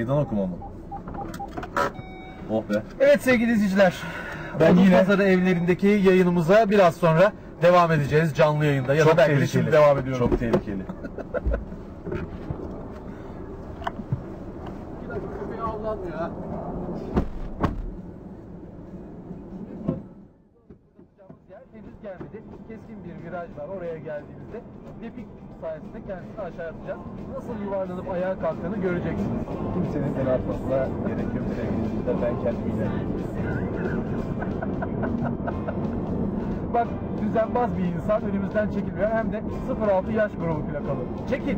Meydan okuma mı? Oh be. Evet sevgili izleyiciler. Ben Odun yine- Pazarı evlerindeki yayınımıza biraz sonra devam edeceğiz canlı yayında. Ya da belki de şimdi devam ediyorum. Çok tehlikeli. Yer henüz gelmedi. Keskin bir viraj var oraya geldiğimizde. Depik sayesinde kendisini aşağı atacağız. Nasıl yuvarlanıp ayağa kalktığını göreceksiniz. Kimsenin beni atmasına gerek yok sevgili. Ben inerim. Bak düzenbaz bir insan önümüzden çekilmiyor. Hem de 06 yaş grubu plakalı. Çekil.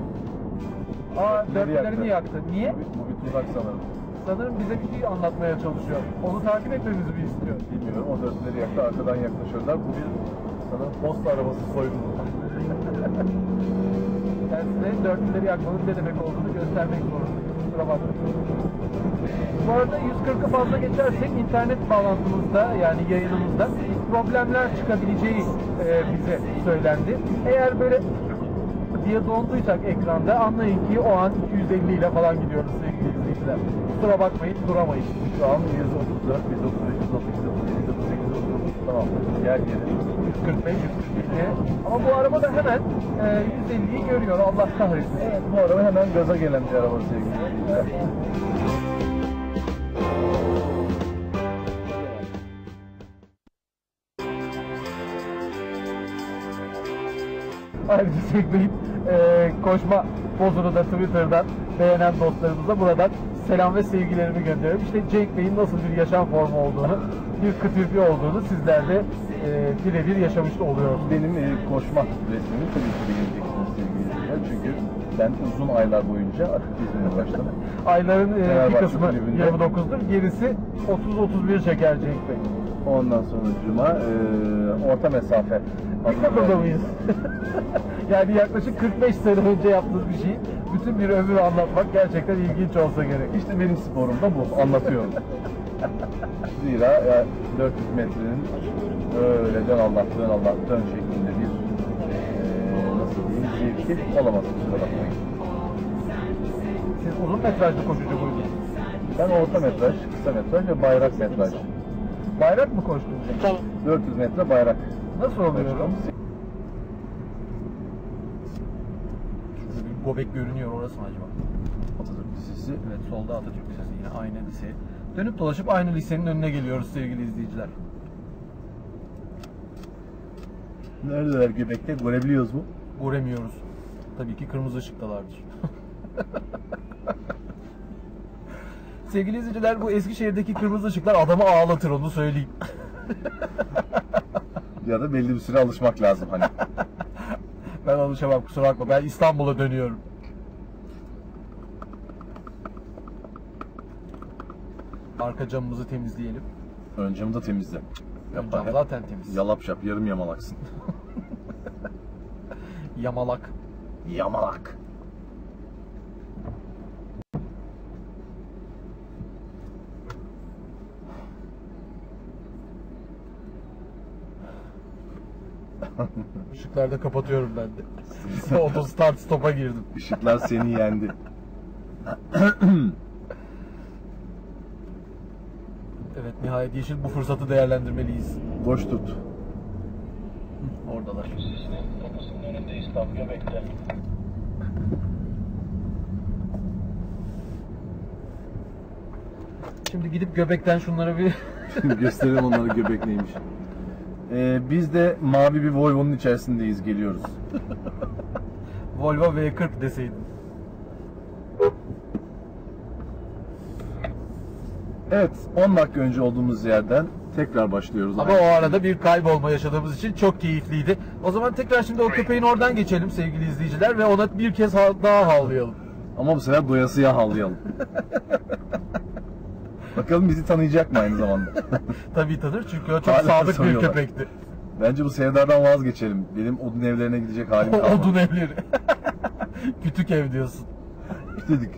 Aa dörtlerini yaktı. Niye? Bu, bir tuzak sanırım. Sanırım bize bir şey anlatmaya çalışıyor. Onu takip etmemizi mi istiyor? Bilmiyorum. O dörtleri yaktı. Arkadan yaklaşıyorlar. Bu bir sanırım posta arabası soygunu. Kendisine dörtlüleri yakmanın ne demek olduğunu göstermek zorundayız. Kusura bakmayın. Bu arada 140'ı fazla geçersek internet bağlantımızda yani yayınımızda problemler çıkabileceği e, bize söylendi. Eğer böyle diye donduysak ekranda anlayın ki o an 250 ile falan gidiyoruz sevgili izleyiciler. Kusura bakmayın duramayız. Şu an 134, 135, 138, 138, 139. Tamam. Yer yeri. 145, 142. Ama bu araba da hemen e, 150'yi görüyor Allah kahretsin. Evet, bu araba hemen gaza gelen bir araba sevgili izleyiciler. Ayrıca Cenk e, koşma pozunu da Twitter'dan beğenen dostlarımıza buradan selam ve sevgilerimi gönderiyorum. İşte Cenk Bey'in nasıl bir yaşam formu olduğunu, bir kıtırpi olduğunu sizler de e, birebir yaşamış oluyorsunuz. Benim e, koşma resmimi tabii ki beğeneceksiniz sevgili izleyiciler. Çünkü ben uzun aylar boyunca atletizmle uğraştım. Ayların e, bir kısmı kulübünde. 29'dur, gerisi 30-31 çeker Cenk Bey. Ondan sonra cuma e, orta mesafe. İlk kapıda mıyız? yani yaklaşık 45 sene önce yaptığımız bir şeyi bütün bir ömür anlatmak gerçekten ilginç olsa gerek. İşte benim sporum da bu. Anlatıyorum. Zira ya, 400 metrenin öyle dön Allah dön Allah dön şeklinde bir e, nasıl diyeyim zevki olamaz kusura bakmayın. Siz uzun metrajlı koşucu muydunuz? Ben orta metraj, kısa metraj ve bayrak metraj. Bayrak mı koştunuz? Tamam. 400 metre bayrak. Nasıl oluyor? koştum. Şurada bir gobek görünüyor orası mı acaba? Atatürk Lisesi. Evet solda Atatürk Lisesi yine aynı lise. Dönüp dolaşıp aynı lisenin önüne geliyoruz sevgili izleyiciler. Neredeler Göbek'te? Görebiliyoruz mu? Göremiyoruz. Tabii ki kırmızı ışıktalardır. sevgili izleyiciler bu Eskişehir'deki kırmızı ışıklar adamı ağlatır onu söyleyeyim. Ya da belli bir süre alışmak lazım hani. Ben alışamam kusura bakma ben İstanbul'a dönüyorum. Arka camımızı temizleyelim. Ön camı da temizle. Yapma, cam zaten temiz. Yalap şap, yarım yamalaksın. Yamalak. Yamalak. Işıkları da kapatıyorum ben de. Start stop'a girdim. Işıklar seni yendi. Nihayet yeşil bu fırsatı değerlendirmeliyiz. Boş tut. Oradalar. Kapısının önündeyiz tam göbekte. Şimdi gidip göbekten şunları bir Gösterelim onlara göbek neymiş. Ee, biz de mavi bir Volvo'nun içerisindeyiz, geliyoruz. Volvo V40 deseydin. Evet, 10 dakika önce olduğumuz yerden tekrar başlıyoruz. Ama o arada bir kaybolma yaşadığımız için çok keyifliydi. O zaman tekrar şimdi o köpeğin oradan geçelim sevgili izleyiciler ve ona bir kez ha- daha havlayalım. Ama bu sefer doyasıya havlayalım. Bakalım bizi tanıyacak mı aynı zamanda? Tabii tanır çünkü o çok Hala sadık bir köpekti. Bence bu sevdadan vazgeçelim. Benim odun evlerine gidecek halim kalmadı. Odun evleri. Kütük ev diyorsun. Dedik.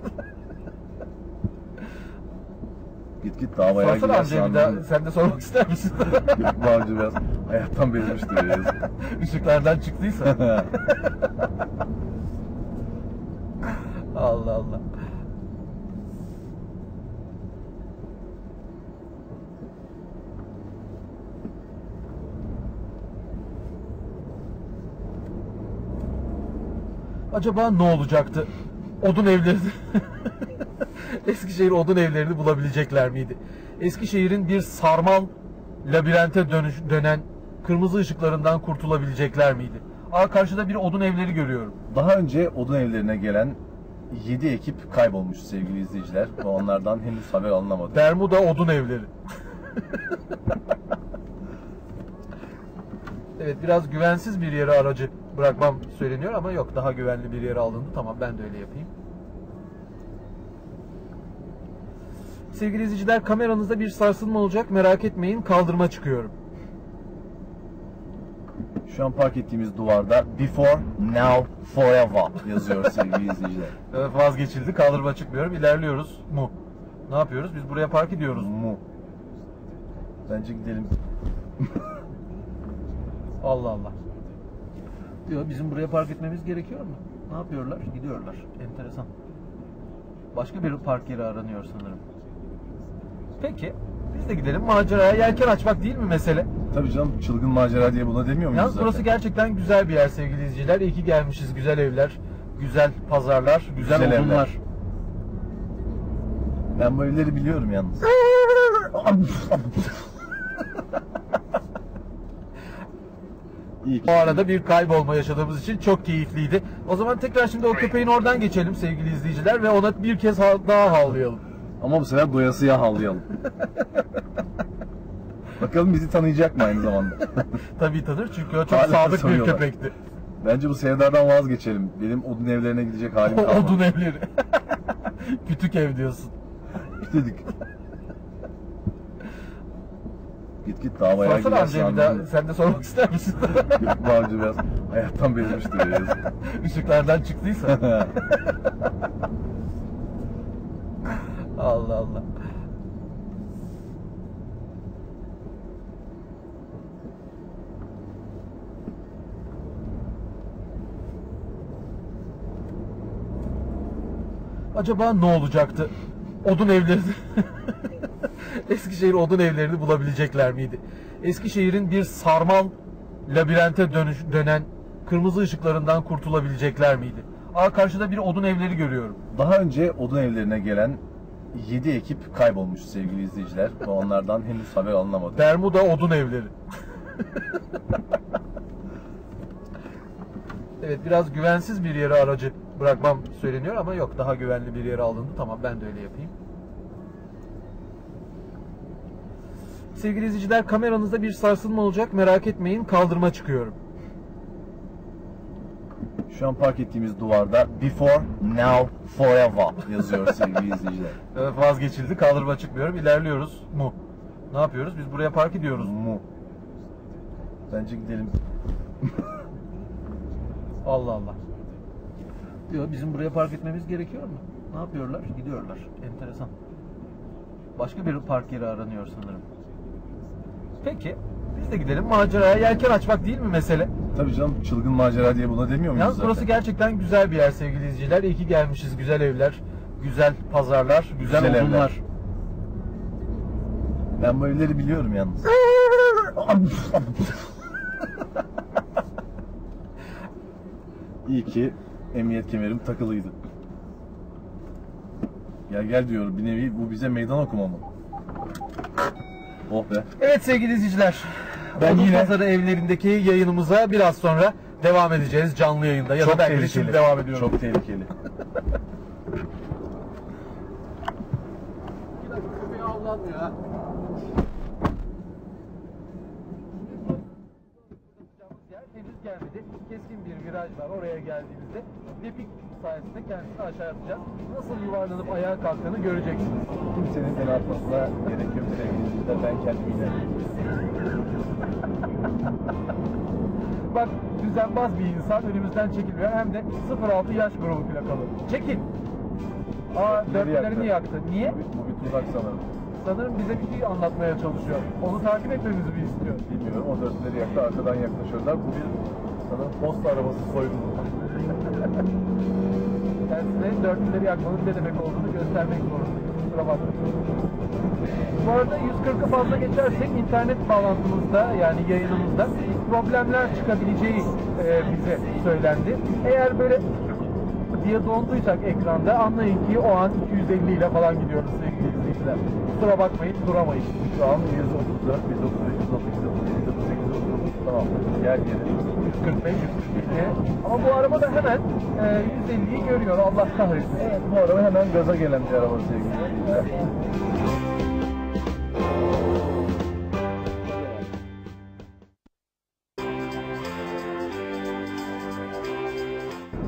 Git git davaya Sorsana amcaya bir daha. Sen de sormak ister misin? Yok bu amca biraz hayattan bezmiştir ya. Işıklardan çıktıysa. Allah Allah. Acaba ne olacaktı? Odun evleri. Eskişehir odun evlerini bulabilecekler miydi? Eskişehir'in bir sarmal labirente dönüş, dönen kırmızı ışıklarından kurtulabilecekler miydi? Aa karşıda bir odun evleri görüyorum. Daha önce odun evlerine gelen 7 ekip kaybolmuş sevgili izleyiciler. Ve onlardan henüz haber alınamadı. Bermuda odun evleri. evet biraz güvensiz bir yere aracı bırakmam söyleniyor ama yok daha güvenli bir yere alındı. Tamam ben de öyle yapayım. Sevgili izleyiciler kameranızda bir sarsılma olacak merak etmeyin kaldırma çıkıyorum. Şu an park ettiğimiz duvarda Before, Now, Forever yazıyor sevgili izleyiciler. Evet, vazgeçildi kaldırma çıkmıyorum ilerliyoruz mu? Ne yapıyoruz? Biz buraya park ediyoruz. Mu. Bence gidelim. Allah Allah. Diyor bizim buraya park etmemiz gerekiyor mu? Ne yapıyorlar? Gidiyorlar. Enteresan. Başka bir park yeri aranıyor sanırım. Peki. Biz de gidelim maceraya yelken açmak değil mi mesele? Tabii canım çılgın macera diye buna demiyor muyuz Yalnız zaten? burası gerçekten güzel bir yer sevgili izleyiciler. İyi ki gelmişiz. Güzel evler, güzel pazarlar, güzel, Güzel odunlar. evler. Ben bu evleri biliyorum yalnız. İyi. Bu arada bir kaybolma yaşadığımız için çok keyifliydi. O zaman tekrar şimdi o köpeğin oradan geçelim sevgili izleyiciler ve ona bir kez ha- daha havlayalım. Ama bu sefer doyasıya havlayalım. Bakalım bizi tanıyacak mı aynı zamanda? Tabii tanır çünkü o çok Hala sadık bir tanıyorlar. köpekti. Bence bu sevdadan vazgeçelim. Benim odun evlerine gidecek halim kalmadı. Odun evleri. Kütük ev diyorsun. Dedik. git git daha bayağı Sorsana amcaya bir daha sen de sormak ister misin? Bu amca biraz hayattan bezmiştir ya yazık. Işıklardan çıktıysa. Allah Allah. Acaba ne olacaktı? Odun evleri. Eskişehir odun evlerini bulabilecekler miydi? Eskişehir'in bir sarmal labirente dönüş, dönen kırmızı ışıklarından kurtulabilecekler miydi? Aa karşıda bir odun evleri görüyorum. Daha önce odun evlerine gelen 7 ekip kaybolmuş sevgili izleyiciler. Onlardan henüz haber alınamadı. Bermuda odun evleri. evet biraz güvensiz bir yere aracı bırakmam söyleniyor ama yok daha güvenli bir yere alındı. Tamam ben de öyle yapayım. Sevgili izleyiciler kameranızda bir sarsılma olacak merak etmeyin kaldırma çıkıyorum. Şu an park ettiğimiz duvarda Before, Now, Forever yazıyor sevgili izleyiciler. Evet vazgeçildi kaldırma çıkmıyorum ilerliyoruz mu? Ne yapıyoruz? Biz buraya park ediyoruz. Mu. Bence gidelim. Allah Allah. Diyor bizim buraya park etmemiz gerekiyor mu? Ne yapıyorlar? Gidiyorlar. Enteresan. Başka bir park yeri aranıyor sanırım. Peki. Biz de gidelim maceraya yelken açmak değil mi mesele? Tabii canım çılgın macera diye buna demiyor muyuz Yalnız zaten? burası gerçekten güzel bir yer sevgili izleyiciler. İyi ki gelmişiz. Güzel evler, güzel pazarlar, güzel, Güzel odunlar. evler. Ben bu evleri biliyorum yalnız. İyi ki emniyet kemerim takılıydı. Gel gel diyor bir nevi bu bize meydan okuma mı? Oh be. Evet sevgili izleyiciler. Ben Odun yine- Pazarı evlerindeki yayınımıza biraz sonra devam edeceğiz canlı yayında. Ya da belki de şimdi devam ediyorum. Çok tehlikeli. Bir dakika köpeği avlanmıyor ha. Yer henüz gelmedi. Keskin bir viraj var oraya geldiğinizde. Depik sayesinde kendisini aşağı atacağız. Nasıl yuvarlanıp ayağa kalktığını göreceksiniz. Kimsenin beni atmasına gerek yok sevgili. Ben kendim. Bak düzenbaz bir insan önümüzden çekiliyor. Hem de 06 yaş grubu plakalı. Çekil. Aa dörtlerini yaktı. Niye? Bu, bu bir tuzak sanırım. Sanırım bize bir şey anlatmaya çalışıyor. Onu takip etmemizi mi istiyor? Bilmiyorum o dörtleri yaktı arkadan yaklaşıyorlar. Bu bir sanırım posta arabası soygunu. Kendisine dörtlüleri yakmanın ne demek olduğunu göstermek zorundayım. Kusura bakmayın. Bu arada 140'ı fazla geçersek internet bağlantımızda yani yayınımızda problemler çıkabileceği e, bize söylendi. Eğer böyle diye donduysak ekranda anlayın ki o an 250 ile falan gidiyoruz sevgili izleyiciler. Kusura bakmayın duramayız. Şu an 134, 135, 138, 138, 139 tamam. Gel geri. 145, 147. Ama bu araba da hemen e, 150'yi görüyor. Allah kahretsin. Evet, bu araba hemen gaza gelen bir araba sevgili izleyiciler.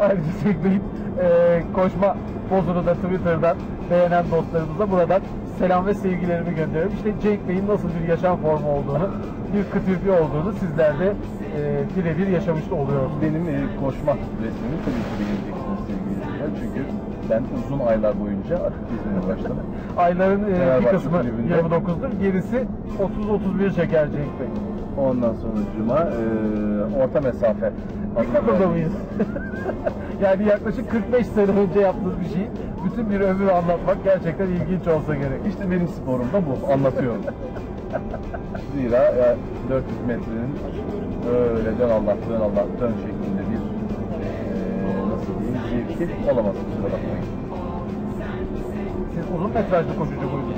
Ayrıca Segway'in e, koşma pozunu da Twitter'dan beğenen dostlarımıza buradan selam ve sevgilerimi gönderiyorum. İşte Cenk Bey'in nasıl bir yaşam formu olduğunu, bir kıtürpü olduğunu sizler de e, birebir yaşamış oluyorsunuz. Benim e, koşma resmimi tabii ki beğeneceksiniz sevgili izleyiciler. Çünkü ben uzun aylar boyunca atletizmle başladım. Ayların e, bir kısmı kulübünde. 29'dur, gerisi 30-31 çeker Cenk Bey. Ondan sonra cuma e, orta mesafe. İlkokulda mıyız? yani yaklaşık 45 sene önce yaptığınız bir şeyi bütün bir ömür anlatmak gerçekten ilginç olsa gerek. İşte benim sporum da bu. Anlatıyorum. Zira ya, 400 metrenin öyle dön Allah dön Allah dön şeklinde bir eee nasıl diyeyim zevki olamaz kusura bakmayın. Siz uzun metrajlı koşucu muydunuz?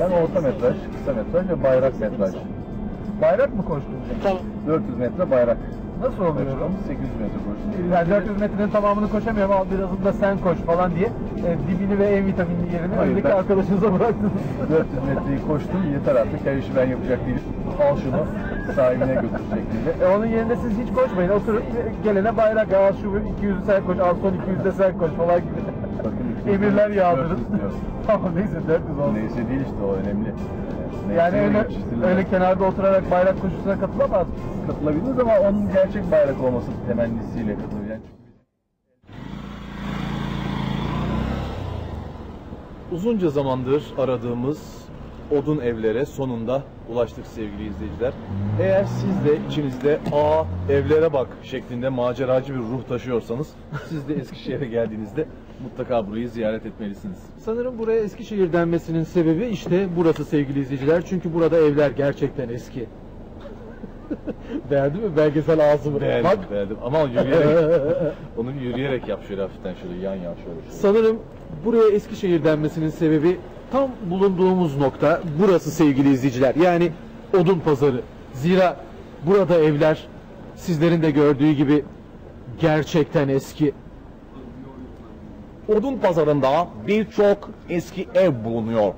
Ben orta metraj, kısa metraj ve bayrak metraj. Bayrak mı koştunuz? Tamam. 400 metre bayrak. Nasıl oluyor? Koştum, 800 metre koştum. Yani 400 metrenin tamamını koşamıyorum ama birazını da sen koş falan diye e, dibini ve en vitaminli yerini Hayır, öndeki ben- arkadaşınıza bıraktınız. 400 metreyi koştum yeter artık her işi ben yapacak değilim. Al şunu sahibine götür şeklinde. E, onun yerine siz hiç koşmayın. Oturun e, gelene bayrak al şu 200'ü sen koş, al son 200'de sen koş falan gibi. Bakın Emirler 400 yağdırın. diyor. Tamam neyse 400 olsun. Neyse değil işte o önemli. Yani öyle, öyle kenarda oturarak bayrak koşusuna katılamaz katılabiliriz ama onun gerçek bayrak olması temennisiyle katılabilen. Uzunca zamandır aradığımız odun evlere sonunda ulaştık sevgili izleyiciler. Eğer siz de içinizde aa evlere bak şeklinde maceracı bir ruh taşıyorsanız siz de Eskişehir'e geldiğinizde mutlaka burayı ziyaret etmelisiniz. Sanırım buraya Eskişehir denmesinin sebebi işte burası sevgili izleyiciler. Çünkü burada evler gerçekten eski. Beğendin mi? Belgesel ağzımı. Beğendim, Bak beğendim. Ama yürüyerek, onu yürüyerek yap şöyle hafiften şöyle yan yan şöyle. şöyle. sanırım buraya Eskişehir denmesinin sebebi tam bulunduğumuz nokta burası sevgili izleyiciler. Yani odun pazarı. Zira burada evler sizlerin de gördüğü gibi gerçekten eski. Odun pazarında birçok eski ev bulunuyor.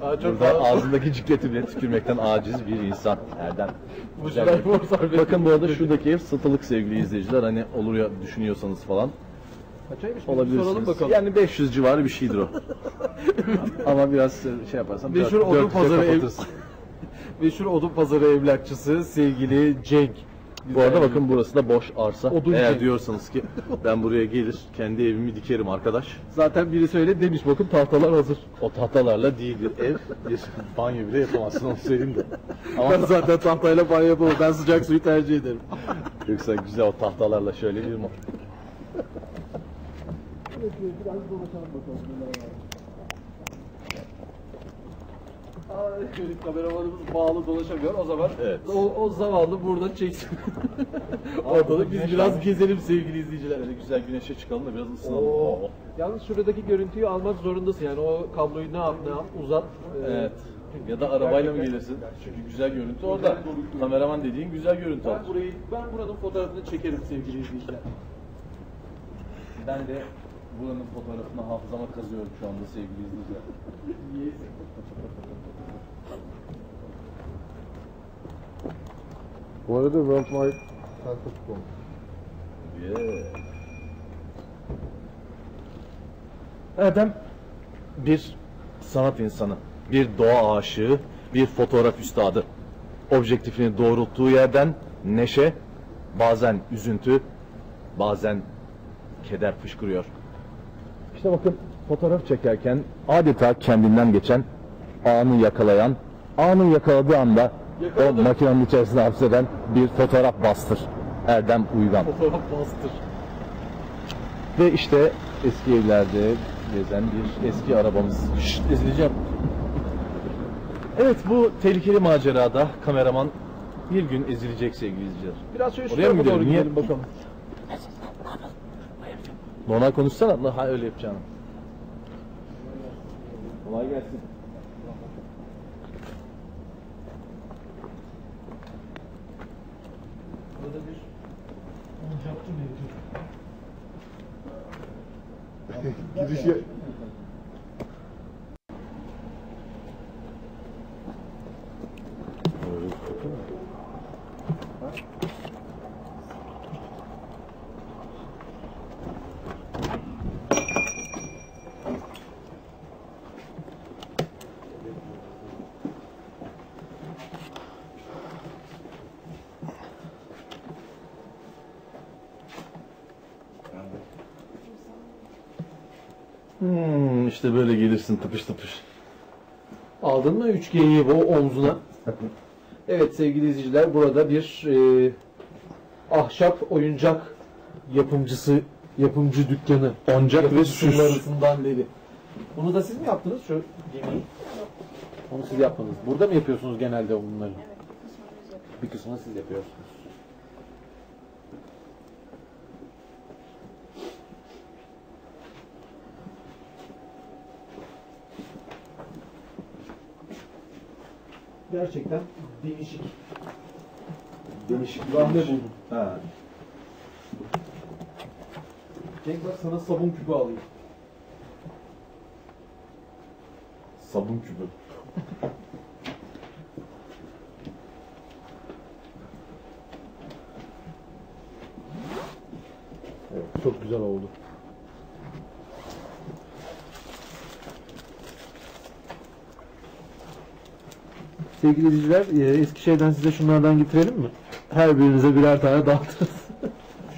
Burada ağzındaki cikleti bile tükürmekten aciz bir insan Erdem. Güzel Bakın bu arada şuradaki ev satılık sevgili izleyiciler. Hani olur ya düşünüyorsanız falan Kaçaymış? olabilirsiniz. Yani 500 civarı bir şeydir o. Ama biraz şey yaparsan Meşhur dört- odun pazarı ev-. Meşhur odun pazarı emlakçısı sevgili Cenk. Bu arada bakın burası da boş arsa. Oduncu. Eğer diyorsanız ki ben buraya gelir kendi evimi dikerim arkadaş. Zaten birisi öyle demiş bakın tahtalar hazır. O tahtalarla değil bir ev, bir banyo bile yapamazsın onu söyleyeyim de. Ama Ben zaten tahtayla banyo yapamam. Ben sıcak suyu tercih ederim. yoksa güzel o tahtalarla şöyle bir mo- Şöyle kameramanımız bağlı dolaşamıyor. O zaman Evet. o, o zavallı burada çeksin. Ortalık biz biraz gezelim sevgili izleyiciler. Böyle güzel güneşe çıkalım da biraz ısınalım. Oo. Oo. Yalnız şuradaki görüntüyü almak zorundasın. Yani o kabloyu ne yap ne yap uzat. Ee, Evet. Ya da arabayla mı gelirsin? Çünkü güzel görüntü orada. Kameraman dediğin güzel görüntü Ben alır. burayı ben buranın fotoğrafını çekerim sevgili izleyiciler. Ben de buranın fotoğrafını hafızama kazıyorum şu anda sevgili izleyiciler. Bu arada Worldwide Center.com Yeah. Erdem bir sanat insanı, bir doğa aşığı, bir fotoğraf üstadı. Objektifini doğrulttuğu yerden neşe, bazen üzüntü, bazen keder fışkırıyor. İşte bakın fotoğraf çekerken adeta kendinden geçen, anı yakalayan, anı yakaladığı anda o makinenin içerisinde hapseden bir fotoğraf bastır. Erdem Uygan. Fotoğraf bastır. Ve işte eski evlerde gezen bir eski arabamız. Şşt ezileceğim. Evet bu tehlikeli macerada kameraman bir gün ezilecek sevgili izleyiciler. Biraz şöyle şu Oraya mı tarafa doğru gidelim bakalım. Normal konuşsana. La, ha öyle yapacağım. Kolay gelsin. Burada bir oyuncakçı mevcut. Girişe... Hmm, işte böyle gelirsin tıpış tıpış. Aldın mı 3G'yi bu omzuna? Evet sevgili izleyiciler burada bir e, ahşap oyuncak yapımcısı, yapımcı dükkanı. Oncak ve süs. Biri. Bunu da siz mi yaptınız şu gemiyi? Onu siz yapmadınız. Burada mı yapıyorsunuz genelde bunları? Bir kısmını siz yapıyorsunuz. Gerçekten değişik. Değişik Ben de buldum. Ha. Cenk bak sana sabun küpü alayım. Sabun küpü. Evet, çok güzel oldu. Sevgili izleyiciler, e, Eskişehir'den size şunlardan getirelim mi? Her birinize birer tane dağıtırız.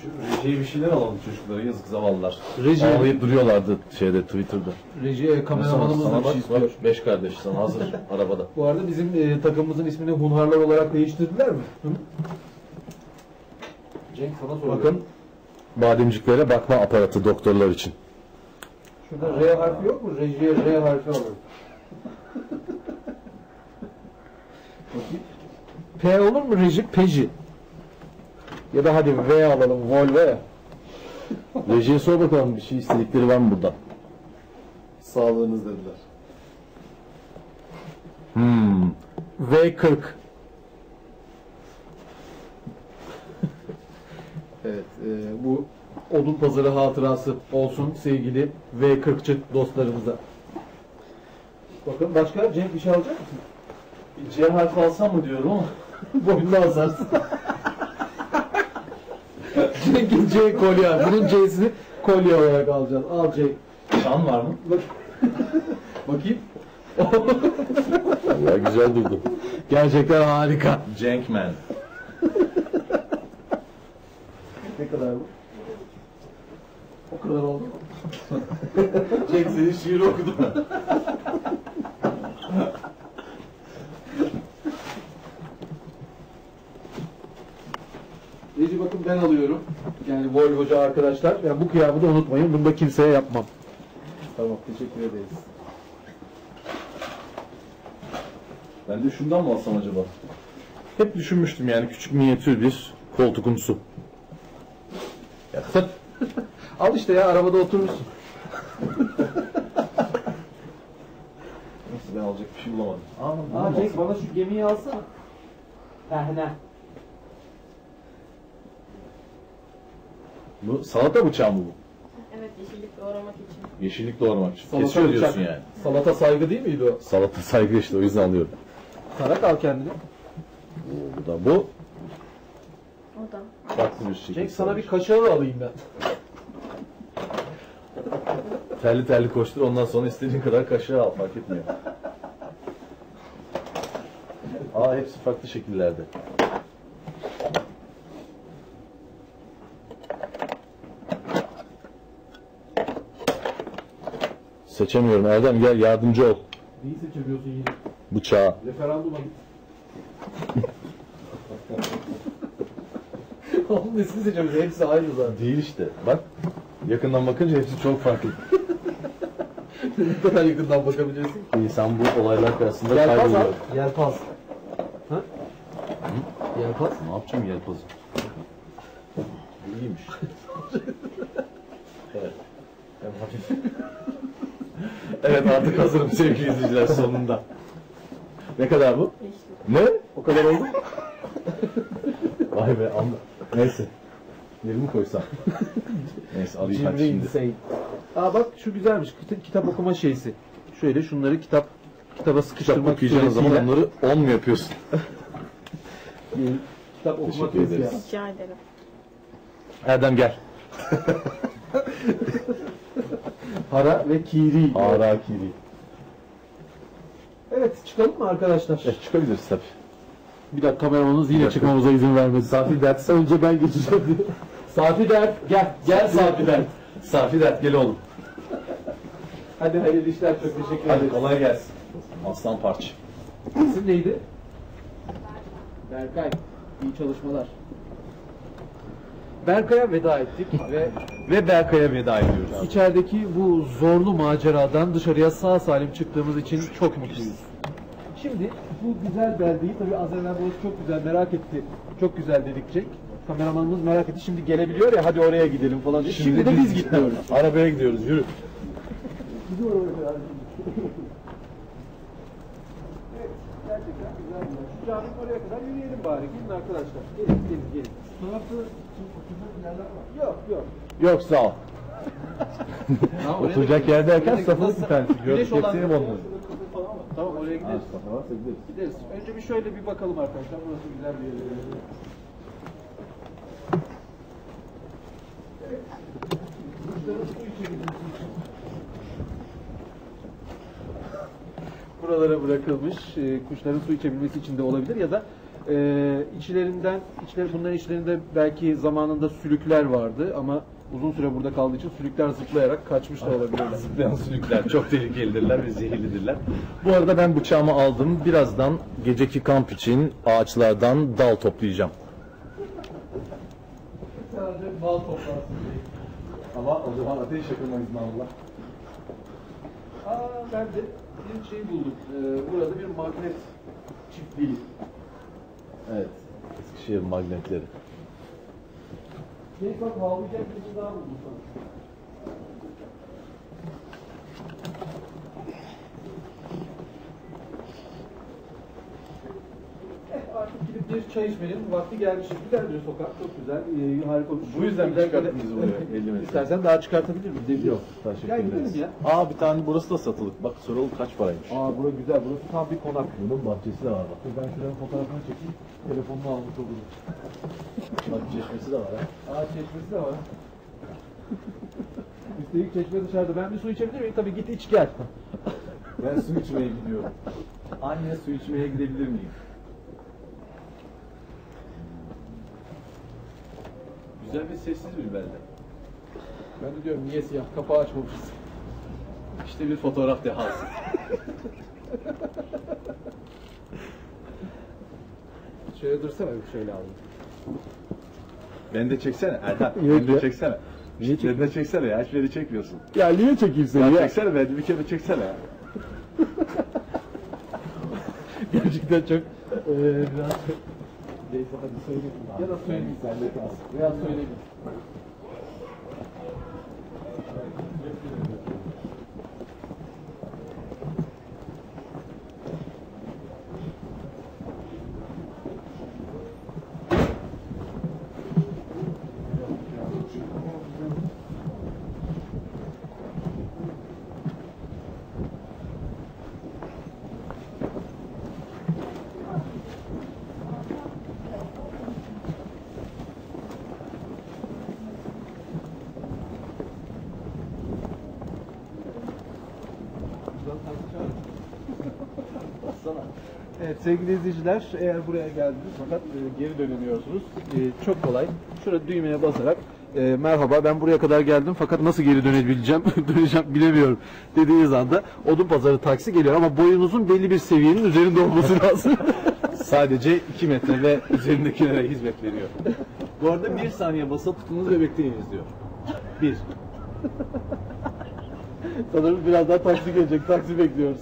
Şu rejiye bir şeyler alalım çocuklara yazık zavallılar. Reji, Ağlayıp duruyorlardı şeyde Twitter'da. reji kameramanımız da bir şey istiyor. Beş kardeş sana hazır arabada. Bu arada bizim e, takımımızın ismini Hunharlar olarak değiştirdiler mi? Hı? Cenk sana soruyorum. Bakın bademciklere bakma aparatı doktorlar için. Şurada R harfi yok mu? Rejiye R harfi P olur mu reji? Peji. Ya da hadi V alalım. Volvo. Rejiye sor bakalım bir şey istedikleri var mı burada? Sağlığınız dediler. Hmm. V40. evet, e, bu odun pazarı hatırası olsun sevgili V40'çı dostlarımıza. Bakın başka Cenk bir şey alacak mısın? C harfi alsam mı diyorum ama. Boynuna asarsın. Cenk'in C kolye. Bunun C'sini kolye olarak alacağız. Al Cenk. Şan var mı? Bak. Bakayım. Ya güzel durdu. Gerçekten harika. Cenkman. Ne kadar bu? O kadar oldu? Cenk senin şiir okudu. Reci bakın ben alıyorum. Yani Volvo'cu arkadaşlar. Yani bu kıyafı da unutmayın. Bunu da kimseye yapmam. Tamam teşekkür ederiz. Ben de şundan mı alsam acaba? Hep düşünmüştüm yani küçük minyatür bir koltukumsu. Sırf. Al işte ya arabada oturursun. Nasıl ben alacak bir şey bulamadım. Aa, Aa Cenk bana şu gemiyi alsana. Tehne. Bu salata bıçağı mı bu? Evet yeşillik doğramak için. Yeşillik doğramak için. Salata Kesiyor diyorsun yani. Salata saygı değil miydi o? Salata saygı işte o yüzden alıyorum. Tarak al kendine. Oo, bu da bu. O da. Farklı bir şekilde. Cenk sana bir kaşarı alayım ben. Terli terli koştur ondan sonra istediğin kadar kaşığı al fark etmiyor. Aa hepsi farklı şekillerde. Seçemiyorum Erdem gel yardımcı ol. Neyi seçemiyorsun yine? Bıçağı. Referanduma git. Onun nesini seçemiyorsun? Hepsi aynı zaten. Değil işte. Bak yakından bakınca hepsi çok farklı. ne kadar yakından bakabiliyorsun? İnsan bu olaylar karşısında Yelpaz kayboluyor. al. Yelpaz. Ha? Yelpaz. Ne yapacağım yelpazı? İyiymiş. evet. Hem hafif. evet artık hazırım sevgili izleyiciler sonunda. Ne kadar bu? Ne? O kadar oldu? Vay be anla. Neyse. Yerimi koysam. Neyse alayım hadi Cimri şimdi. insane. Aa bak şu güzelmiş. Kita- kitap okuma şeysi. Şöyle şunları kitap kitaba Kitap sıkıştırmak okuyacağın zaman suretiyle- onları on mu yapıyorsun? kitap okumak Teşekkür ederiz. Rica ederim. Erdem gel. Para ve kiri. Harakiri. Evet çıkalım mı arkadaşlar? Evet, çıkabiliriz tabii. Bir dakika kameramanımız yine çıkmamıza izin vermedi. Safi dert önce ben geçeceğim diye. Safi dert gel. Gel Safi dert. Safi dert gel oğlum. Hadi hayırlı işler çok teşekkür Hadi ederiz. kolay gelsin. Aslan parça. İsim neydi? Berkay. İyi çalışmalar. Berkay'a veda ettik ve Ve Berkay'a veda ediyoruz. içerideki bu zorlu maceradan dışarıya sağ salim çıktığımız için çok mutluyuz. Şimdi bu güzel beldeyi tabii az evvel burası çok güzel merak etti. Çok güzel dedikçe. Kameramanımız merak etti. Şimdi gelebiliyor ya hadi oraya gidelim falan diye. Şimdi, de biz gitmiyoruz. Arabaya gidiyoruz yürü. Evet, gerçekten güzel bir yer. Şu caminin oraya kadar yürüyelim bari. Gidin arkadaşlar. Gelin, gelin, gelin. Var. Yok, yok. Yok sağ ol. Oturacak yer derken safılık bir tanesi. Gördük olan hepsini onları. Tamam oraya gideriz. varsa gideriz. Gideriz. Önce bir şöyle bir bakalım arkadaşlar. Burası güzel bir yer. Buralara bırakılmış e, kuşların su içebilmesi için de olabilir ya da e, içlerinden içler bunların içlerinde belki zamanında sülükler vardı ama uzun süre burada kaldığı için sülükler zıplayarak kaçmış da olabilirler. Zıplayan sülükler çok tehlikelidirler ve zehirlidirler. Bu arada ben bıçağımı aldım. Birazdan geceki kamp için ağaçlardan dal toplayacağım. Sadece bal toplarsın. Ama o zaman ateş yakılma izni Allah. Aa ben de bir şey buldum. Ee, burada bir magnet çiftliği. Evet. Eskişehir magnetleri. Şey bak havlayacak bir şey daha buldum sana. Eh, Artık gidip bir çay içmenin vakti gelmiş. Güzel bir sokak, çok güzel, ee, harika olmuş. Bu yüzden Güzel çıkarttınız buraya 50 metre? İstersen daha çıkartabilir miyim? Yok. Teşekkür Ya gidelim ederiz. ya. Aa bir tane burası da satılık. Bak soralım kaç paraymış. Aa bura güzel, burası tam bir konak. Bunun bahçesi de var bak. Ben şuranın fotoğrafını çekeyim, telefonunu almış olurum. Bak çeşmesi de var ha. Aa çeşmesi de var. Üstelik çeşme dışarıda. Ben bir su içebilir miyim? Tabii git iç gel. Ben su içmeye gidiyorum. Anne su içmeye gidebilir miyim? Güzel ve sessiz bir belde. Ben de diyorum niye siyah kapağı açmamışız. İşte bir fotoğraf dehası. Şöyle dursana bir şöyle alayım. Beni de çeksene Erhan. Beni de ya. çeksene. Niye Beni de çeksene ya. Hiç beni çekmiyorsun. Ya niye çekeyim Ya çeksene beni bir kere çeksene ya. Gerçekten çok eee biraz Neyse hadi. Ya da söyleyeyim sen de kalsın. Veya söyleyeyim. Evet sevgili izleyiciler eğer buraya geldiniz fakat e, geri dönemiyorsunuz. E, çok kolay. Şurada düğmeye basarak e, merhaba ben buraya kadar geldim fakat nasıl geri dönebileceğim, döneceğim bilemiyorum dediğiniz anda odun pazarı taksi geliyor ama boyunuzun belli bir seviyenin üzerinde olması lazım. Sadece 2 metre ve üzerindekilere hizmet veriyor. Bu arada bir saniye basılı tutunuz ve bekleyiniz diyor. Bir. Sanırım birazdan taksi gelecek. Taksi bekliyoruz.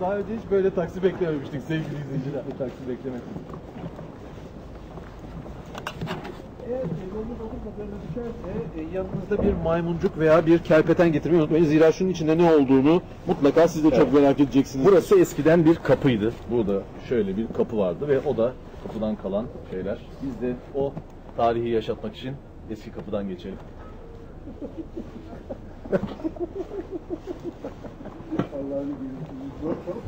Daha önce hiç böyle taksi beklememiştik sevgili izleyiciler. Bu taksi beklemedik. Eğer yolunuz okul pazarına düşerse e, yanınızda bir maymuncuk veya bir kerpeten getirmeyi unutmayın. Zira şunun içinde ne olduğunu mutlaka siz de çok merak edeceksiniz. Burası eskiden bir kapıydı. Burada şöyle bir kapı vardı ve o da kapıdan kalan şeyler. Biz de o tarihi yaşatmak için eski kapıdan geçelim. Takip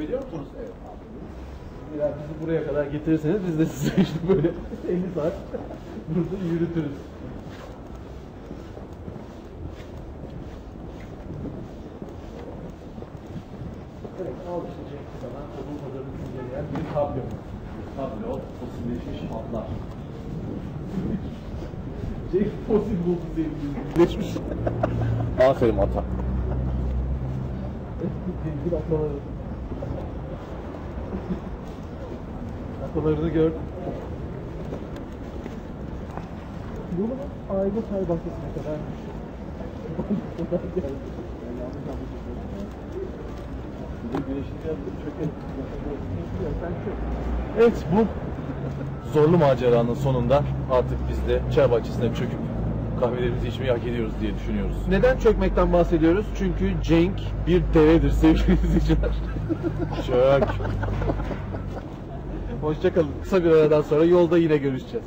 ediyor musunuz? Evet. Eğer bizi buraya kadar getirirseniz biz de size işte böyle 50 saat burada yürütürüz. Cenk sana odun pazarının inceleyen bir kablo. Kablo, fosilleşmiş hatlar. Cenk fosil buldu sevgili. Geçmiş. Aferin ata. Bir ataları. Atalarını gör. Yolun aile çay bahçesine kadarmış. Buradan geldi. Ben yanlış anlaşıldım. Bir de güneşin yanında çökelim. Sen çök. Evet bu zorlu maceranın sonunda artık biz de çay bahçesine çöküp kahvelerimizi içmeyi hak ediyoruz diye düşünüyoruz. Neden çökmekten bahsediyoruz? Çünkü Cenk bir devedir sevgili izleyiciler. Çök. Hoşçakalın. Kısa bir aradan sonra yolda yine görüşeceğiz.